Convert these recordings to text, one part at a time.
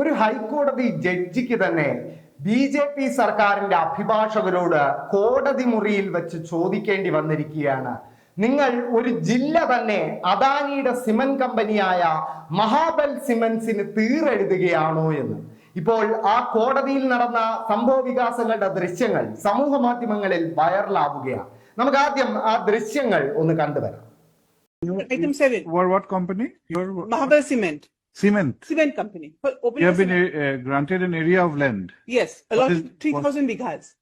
ഒരു ഹൈക്കോടതി ജഡ്ജിക്ക് തന്നെ ബി ജെ പി സർക്കാരിന്റെ അഭിഭാഷകരോട് കോടതി മുറിയിൽ വെച്ച് ചോദിക്കേണ്ടി വന്നിരിക്കുകയാണ്. നിങ്ങൾ ഒരു ജില്ല തന്നെ അദാനിയുടെ സിമന്റ് കമ്പനിയായ മഹാബൽ സിമന്റ്സിന് തീരെഴുതുകയാണോ എന്ന്. ഇപ്പോൾ ആ കോടതിയിൽ നടന്ന സംഭവ വികാസങ്ങളുടെ ദൃശ്യങ്ങൾ സമൂഹ മാധ്യമങ്ങളിൽ വൈറലാവുകയാണ്. നമുക്ക് ആദ്യം ആ ദൃശ്യങ്ങൾ ഒന്ന് കണ്ടുവരാം. Item seven, What, what company? Your Mahabal Cement, cement. cement company. For opening You have been cement- uh, granted an area of land. Yes, a What lot, is- three bighas.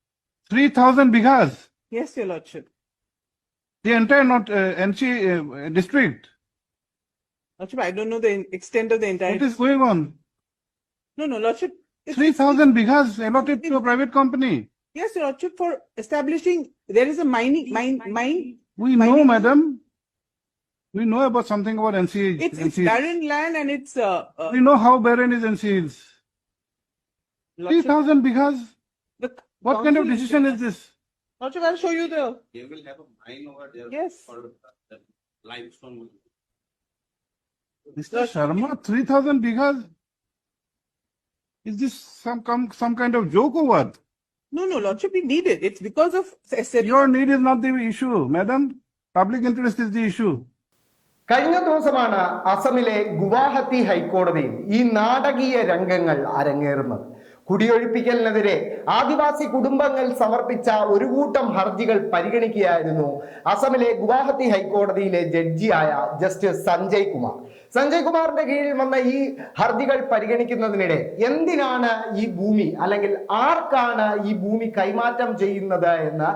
3,000 bighas. Yes, your lordship. The entire not uh, NC uh, district. Lordship, I don't know the extent of the entire. What is going on? No, no, lordship. it's- 3,000 bighas allotted to a private company. Yes, your lordship, for establishing, there is a mining, mine, mine. We know, madam. We know about something about NC. It's, it's NC. barren land and it's, uh, uh, We know how barren is NC is. lordship, 3,000 bighas. What kind of decision is this? Lordship, I'll show you the, They will have a mine over there. Yes. For the limestone. will- Mr. Sharma, 3,000 bighas? Is this some, some, some kind of joke or what? no, no, lordship, we need it. It's because of. Your need is not the issue, madam. Public interest is the issue. കഴിഞ്ഞ ദിവസമാണ് അസമിലെ ഗുവാഹത്തി ഹൈക്കോടതിയിൽ ഈ നാടകീയ രംഗങ്ങൾ അരങ്ങേറുന്നത്. കുടിയൊഴിപ്പിക്കലിനെതിരെ ആദിവാസി കുടുംബങ്ങൾ സമർപ്പിച്ച ഒരു കൂട്ടം ഹർജികൾ പരിഗണിക്കുകയായിരുന്നു. അസമിലെ ഗുവാഹത്തി ഹൈക്കോടതിയിലെ ജഡ്ജിയായ ജസ്റ്റിസ് സഞ്ജയ് കുമാർ. സഞ്ജയ് കുമാറിന്റെ കീഴിൽ വന്ന ഈ ഹർജികൾ പരിഗണിക്കുന്നതിനിടെ എന്തിനാണ് ഈ ഭൂമി അല്ലെങ്കിൽ ആർക്കാണ് ഈ ഭൂമി കൈമാറ്റം ചെയ്യുന്നത് എന്ന്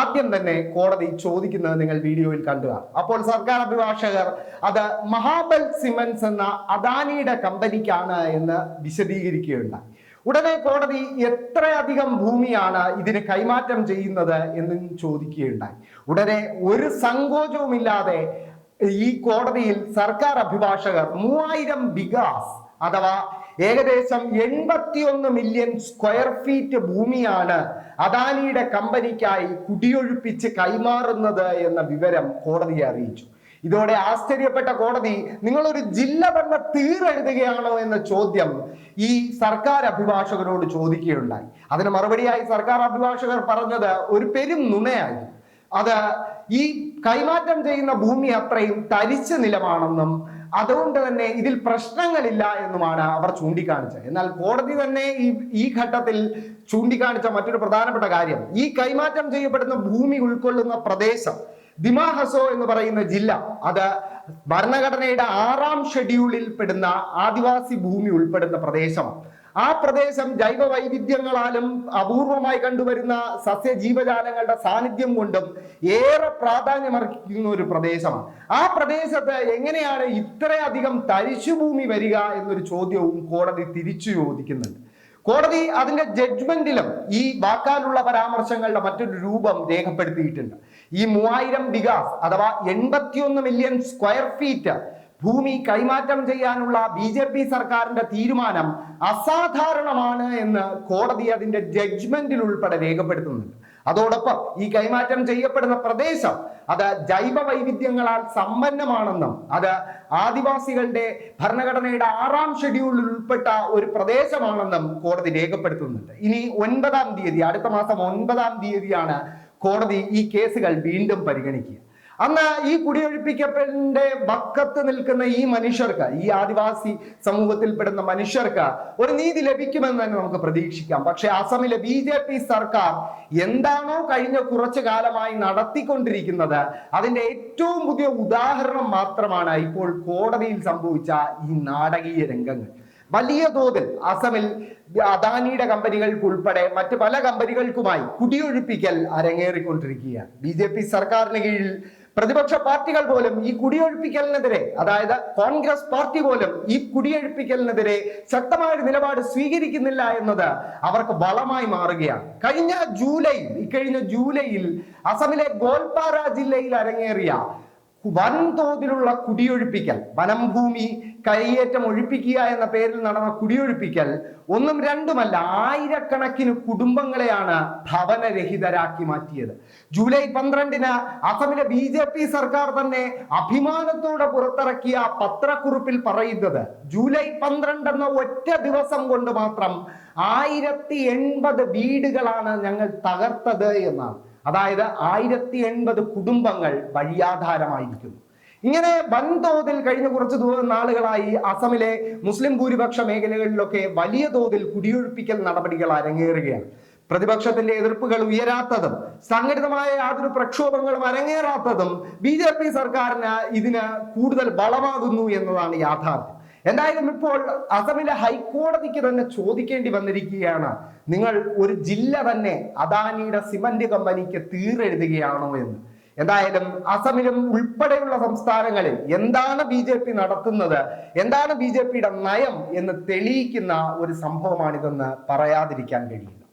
ആദ്യം തന്നെ കോടതി ചോദിക്കുന്നത് നിങ്ങൾ വീഡിയോയിൽ കണ്ടുക അപ്പോൾ സർക്കാർ അഭിഭാഷകർ അത് മഹാബൽ സിമൻസ് എന്ന അദാനിയുടെ കമ്പനിക്കാണ് എന്ന് വിശദീകരിക്കുകയുണ്ടായി. ഉടനെ കോടതി എത്രയധികം ഭൂമിയാണ് ഇതിന് കൈമാറ്റം ചെയ്യുന്നത് എന്നും ചോദിക്കുകയുണ്ടായി. ഉടനെ ഒരു സങ്കോചവുമില്ലാതെ ഈ കോടതിയിൽ സർക്കാർ അഭിഭാഷകർ മൂവായിരം ബിഗാസ് അഥവാ ഏകദേശം എൺപത്തിയൊന്ന് മില്യൺ സ്ക്വയർ ഫീറ്റ് ഭൂമിയാണ് അദാനിയുടെ കമ്പനിക്കായി കുടിയൊഴിപ്പിച്ച് കൈമാറുന്നത് എന്ന വിവരം കോടതിയെ അറിയിച്ചു. ഇതോടെ ആശ്ചര്യപ്പെട്ട കോടതി നിങ്ങളൊരു ജില്ല ഭരണ തീരെഴുതുകയാണോ എന്ന ചോദ്യം ഈ സർക്കാർ അഭിഭാഷകരോട് ചോദിക്കുകയുണ്ടായി. അതിന് മറുപടിയായി സർക്കാർ അഭിഭാഷകർ പറഞ്ഞത് ഒരു പെരും നുണയായി അത് ഈ കൈമാറ്റം ചെയ്യുന്ന ഭൂമി അത്രയും തരിച്ച നിലമാണെന്നും അതുകൊണ്ട് തന്നെ ഇതിൽ പ്രശ്നങ്ങളില്ല എന്നുമാണ് അവർ ചൂണ്ടിക്കാണിച്ചത്. എന്നാൽ കോടതി തന്നെ ഈ ഈ ഘട്ടത്തിൽ ചൂണ്ടിക്കാണിച്ച മറ്റൊരു പ്രധാനപ്പെട്ട കാര്യം. ഈ കൈമാറ്റം ചെയ്യപ്പെടുന്ന ഭൂമി ഉൾക്കൊള്ളുന്ന പ്രദേശം ദിമാഹസോ എന്ന് പറയുന്ന ജില്ല അത് ഭരണഘടനയുടെ ആറാം ഷെഡ്യൂളിൽ പെടുന്ന ആദിവാസി ഭൂമി ഉൾപ്പെടുന്ന പ്രദേശം. ആ പ്രദേശം ജൈവ വൈവിധ്യങ്ങളാലും അപൂർവമായി കണ്ടുവരുന്ന സസ്യ ജീവജാലങ്ങളുടെ സാന്നിധ്യം കൊണ്ടും ഏറെ പ്രാധാന്യമർഹിക്കുന്ന ഒരു പ്രദേശമാണ് ആ പ്രദേശത്ത് എങ്ങനെയാണ് ഇത്രയധികം തരിശുഭൂമി വരിക എന്നൊരു ചോദ്യവും കോടതി തിരിച്ചു ചോദിക്കുന്നുണ്ട്. കോടതി അതിന്റെ ജഡ്ജ്മെന്റിലും ഈ വാക്കാലുള്ള പരാമർശങ്ങളുടെ മറ്റൊരു രൂപം രേഖപ്പെടുത്തിയിട്ടുണ്ട്. ഈ മൂവായിരം ബിഗാസ് അഥവാ എൺപത്തിയൊന്ന് മില്യൺ സ്ക്വയർ ഫീറ്റ് ഭൂമി കൈമാറ്റം ചെയ്യാനുള്ള ബി ജെ പി സർക്കാരിന്റെ തീരുമാനം അസാധാരണമാണ് എന്ന് കോടതി അതിന്റെ ജഡ്ജ്മെന്റിൽ ഉൾപ്പെടെ രേഖപ്പെടുത്തുന്നുണ്ട്. അതോടൊപ്പം ഈ കൈമാറ്റം ചെയ്യപ്പെടുന്ന പ്രദേശം അത് ജൈവ വൈവിധ്യങ്ങളാൽ സമ്പന്നമാണെന്നും അത് ആദിവാസികളുടെ ഭരണഘടനയുടെ ആറാം ഷെഡ്യൂളിൽ ഉൾപ്പെട്ട ഒരു പ്രദേശമാണെന്നും കോടതി രേഖപ്പെടുത്തുന്നുണ്ട്. ഇനി ഒൻപതാം തീയതി അടുത്ത മാസം ഒൻപതാം തീയതിയാണ് കോടതി ഈ കേസുകൾ വീണ്ടും പരിഗണിക്കുക. അന്ന് ഈ കുടിയൊഴിപ്പിക്കലിന്റെ വക്കത്ത് നിൽക്കുന്ന ഈ മനുഷ്യർക്ക് ഈ ആദിവാസി സമൂഹത്തിൽപ്പെടുന്ന മനുഷ്യർക്ക് ഒരു നീതി ലഭിക്കുമെന്ന് തന്നെ നമുക്ക് പ്രതീക്ഷിക്കാം. പക്ഷെ അസമിലെ ബി ജെ പി സർക്കാർ എന്താണോ കഴിഞ്ഞ കുറച്ചു കാലമായി നടത്തിക്കൊണ്ടിരിക്കുന്നത് അതിന്റെ ഏറ്റവും പുതിയ ഉദാഹരണം മാത്രമാണ് ഇപ്പോൾ കോടതിയിൽ സംഭവിച്ച ഈ നാടകീയ രംഗങ്ങൾ. വലിയ തോതിൽ അസമിൽ അദാനിയുടെ കമ്പനികൾക്ക് ഉൾപ്പെടെ മറ്റ് പല കമ്പനികൾക്കുമായി കുടിയൊഴിപ്പിക്കൽ അരങ്ങേറിക്കൊണ്ടിരിക്കുകയാണ്. ബി സർക്കാരിന് കീഴിൽ പ്രതിപക്ഷ പാർട്ടികൾ പോലും ഈ കുടിയൊഴിപ്പിക്കലിനെതിരെ അതായത് കോൺഗ്രസ് പാർട്ടി പോലും ഈ കുടിയൊഴിപ്പിക്കലിനെതിരെ ശക്തമായ നിലപാട് സ്വീകരിക്കുന്നില്ല എന്നത് അവർക്ക് ബലമായി മാറുകയാണ്. കഴിഞ്ഞ ജൂലൈ ഇക്കഴിഞ്ഞ ജൂലൈയിൽ അസമിലെ ഗോൽപാറ ജില്ലയിൽ അരങ്ങേറിയ വൻതോതിലുള്ള കുടിയൊഴിപ്പിക്കൽ വനം ഭൂമി കൈയേറ്റം ഒഴിപ്പിക്കുക എന്ന പേരിൽ നടന്ന കുടിയൊഴിപ്പിക്കൽ ഒന്നും രണ്ടുമല്ല ആയിരക്കണക്കിന് കുടുംബങ്ങളെയാണ് ഭവനരഹിതരാക്കി മാറ്റിയത്. ജൂലൈ പന്ത്രണ്ടിന് അസമിലെ ബി ജെ പി സർക്കാർ തന്നെ അഭിമാനത്തോടെ പുറത്തിറക്കിയ പത്രക്കുറിപ്പിൽ പറയുന്നത് ജൂലൈ പന്ത്രണ്ട് എന്ന ഒറ്റ ദിവസം കൊണ്ട് മാത്രം ആയിരത്തി എൺപത് വീടുകളാണ് ഞങ്ങൾ തകർത്തത് എന്നാണ്. അതായത് ആയിരത്തി എൺപത് കുടുംബങ്ങൾ വഴിയാധാരമായിരിക്കുന്നു. ഇങ്ങനെ വൻതോതിൽ കഴിഞ്ഞ കുറച്ച് നാളുകളായി അസമിലെ മുസ്ലിം ഭൂരിപക്ഷ മേഖലകളിലൊക്കെ വലിയ തോതിൽ കുടിയൊഴിപ്പിക്കൽ നടപടികൾ അരങ്ങേറുകയാണ്. പ്രതിപക്ഷത്തിന്റെ എതിർപ്പുകൾ ഉയരാത്തതും സംഘടിതമായ യാതൊരു പ്രക്ഷോഭങ്ങളും അരങ്ങേറാത്തതും ബി സർക്കാരിന് ഇതിന് കൂടുതൽ ബലമാകുന്നു എന്നതാണ് യാഥാർത്ഥ്യം. എന്തായാലും ഇപ്പോൾ അസമിലെ ഹൈക്കോടതിക്ക് തന്നെ ചോദിക്കേണ്ടി വന്നിരിക്കുകയാണ്. നിങ്ങൾ ഒരു ജില്ല തന്നെ അദാനിയുടെ സിമന്റ് കമ്പനിക്ക് തീരെഴുതുകയാണോ എന്ന്. എന്തായാലും അസമിലും ഉൾപ്പെടെയുള്ള സംസ്ഥാനങ്ങളിൽ എന്താണ് ബി ജെ പി നടത്തുന്നത് എന്താണ് ബി ജെ പിയുടെ നയം എന്ന് തെളിയിക്കുന്ന ഒരു സംഭവമാണിതെന്ന് പറയാതിരിക്കാൻ കഴിയില്ല.